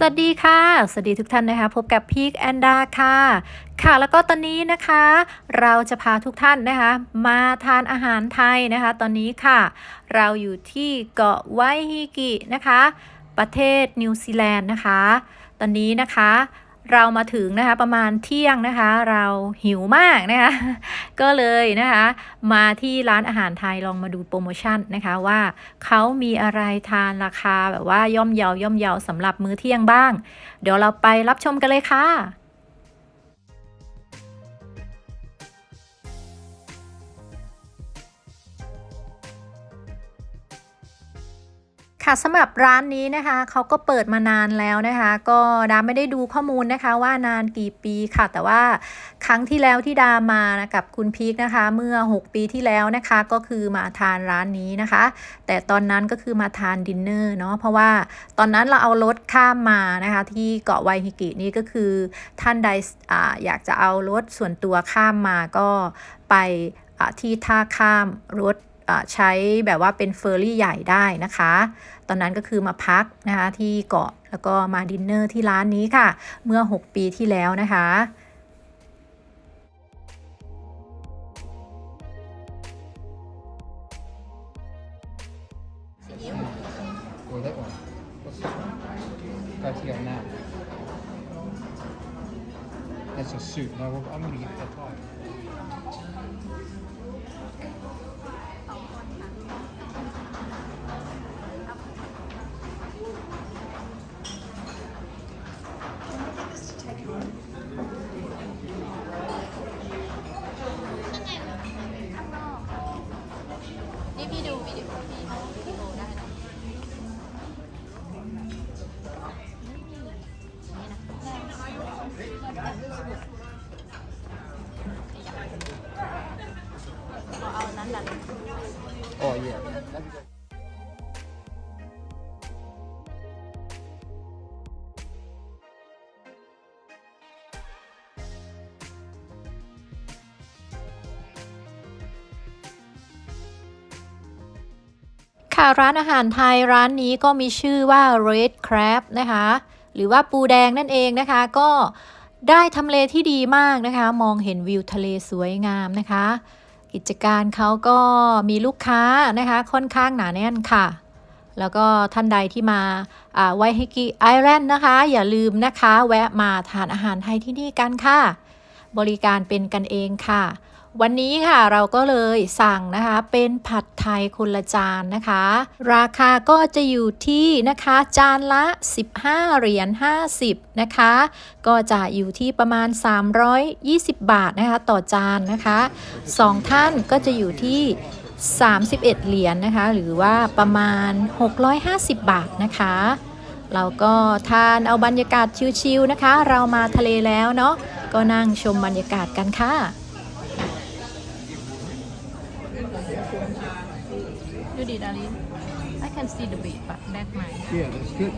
สวัสดีค่ะ สวัสดีทุกท่านนะคะ พบกับพีคแอนดาค่ะ ค่ะ แล้วก็ตอนนี้นะคะ เราจะพาทุกท่านนะคะ มาทานอาหารไทยนะคะ ตอนนี้ค่ะ เราอยู่ที่เกาะไวฮิกินะคะ ประเทศนิวซีแลนด์นะคะ ตอนนี้นะคะ เรามาถึงนะคะประมาณเที่ยงนะคะ เราหิวมากนะคะ ก็เลยนะคะ มาที่ร้านอาหารไทยลองมาดูโปรโมชั่นนะคะว่าเขามีอะไรทานราคาแบบว่าย่อมเยาย่อมเยาสำหรับมื้อเที่ยงบ้าง เดี๋ยวเราไปรับชมกันเลยค่ะ ค่ะสำหรับร้านนี้นะคะเขาก็เปิดมานานแล้วนะคะ ก็ดาไม่ได้ดูข้อมูลนะคะว่านานกี่ปีค่ะ แต่ว่าครั้งที่แล้วที่ดามานะกับคุณพีคนะคะ เมื่อ 6 ปีที่แล้วนะคะก็คือมาทานร้านนี้นะคะ แต่ตอนนั้นก็คือมาทานดินเนอร์เนาะเพราะว่าตอนนั้นเราเอารถข้ามมานะคะ ที่เกาะไวฮิกินี่ก็คือท่านใดอาอยากจะเอารถส่วนตัวข้ามมาก็ไปที่ท่าข้ามรถ ใช้แบบว่าเป็นเฟอร์รี่ใหญ่ได้นะคะ ตอนนั้นก็คือมาพักนะคะที่เกาะแล้วก็มาดินเนอร์ที่ร้านนี้ค่ะ เมื่อ 6 ปีที่แล้วนะคะ Or that one. What's this one? Garcia now. That's a soup. Now I'm going to get that Thai. เอานั้นดัน Oh, yeah. That'd be good. ค่ะร้านอาหารไทยร้านนี้ก็มีชื่อว่า Red Crab นะคะ หรือว่าปูแดงนั่นเองนะคะ ก็ ได้ทำเลที่ดีมากนะคะ มองเห็นวิวทะเลสวยงามนะคะ กิจการเขาก็มีลูกค้านะคะ ค่อนข้างหนาแน่นค่ะ แล้วก็ท่านใดที่มาไวฮิกิไอแลนด์นะคะ อย่าลืมนะคะ แวะมาทานอาหารไทยที่นี่กันค่ะ บริการเป็นกันเองค่ะ วันนี้ค่ะเราก็เลยสั่งนะคะเป็นผัดไทยคนละจานนะคะ ราคาก็จะอยู่ที่นะคะจานละ 15 เหรียญ50 นะคะ ก็จะอยู่ที่ประมาณ 320 บาทนะคะต่อจานนะคะสองท่านก็จะอยู่ที่ 31 เหรียญนนะคะ หรือว่าประมาณ 650 บาทนะคะเราก็ทานเอาบรรยากาศชิลๆนะคะ เรามาทะเลแล้วเนาะก็นั่งชมบรรยากาศกันค่ะ ดูดิดาริ I can see the beat but back my Yeah, that's good.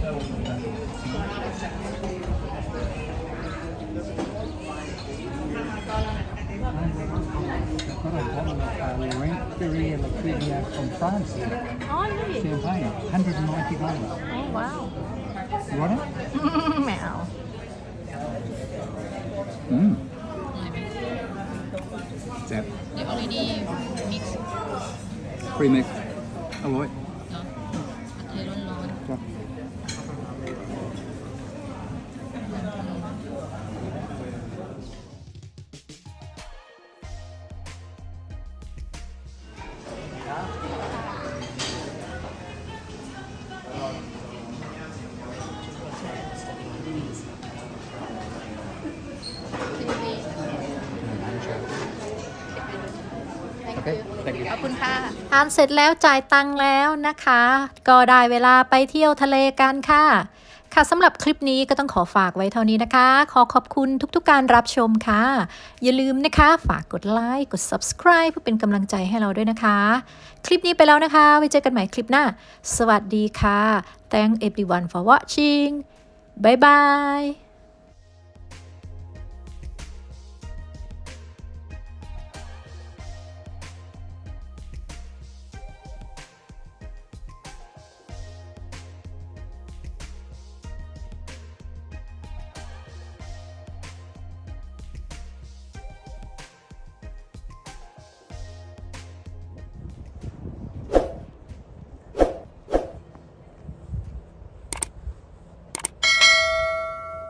I've got a bottle of uh, Laurent Perrier Lacrediac from France here. อ๋อนี่ Champagne, 190 dollars. โอ้ว้าว You want it? ไม่เอา Mm. That เดี๋ยว already mix pre-mix. I like. เนาะเขอบคุณค่ะทานเสร็จแล้วจ่ายตังค์แล้วนะคะ ก็ได้เวลาไปเที่ยวทะเลกันค่ะ ค่ะสำหรับคลิปนี้ก็ต้องขอฝากไว้เท่านี้นะคะ ขอขอบคุณทุกๆการรับชมค่ะ อย่าลืมนะคะ ฝากกดไลค์กด subscribe เพื่อเป็นกำลังใจให้เราด้วยนะคะ คลิปนี้ไปแล้วนะคะ ไว้เจอกันใหม่คลิปหน้า สวัสดีค่ะ thank everyone for watching bye bye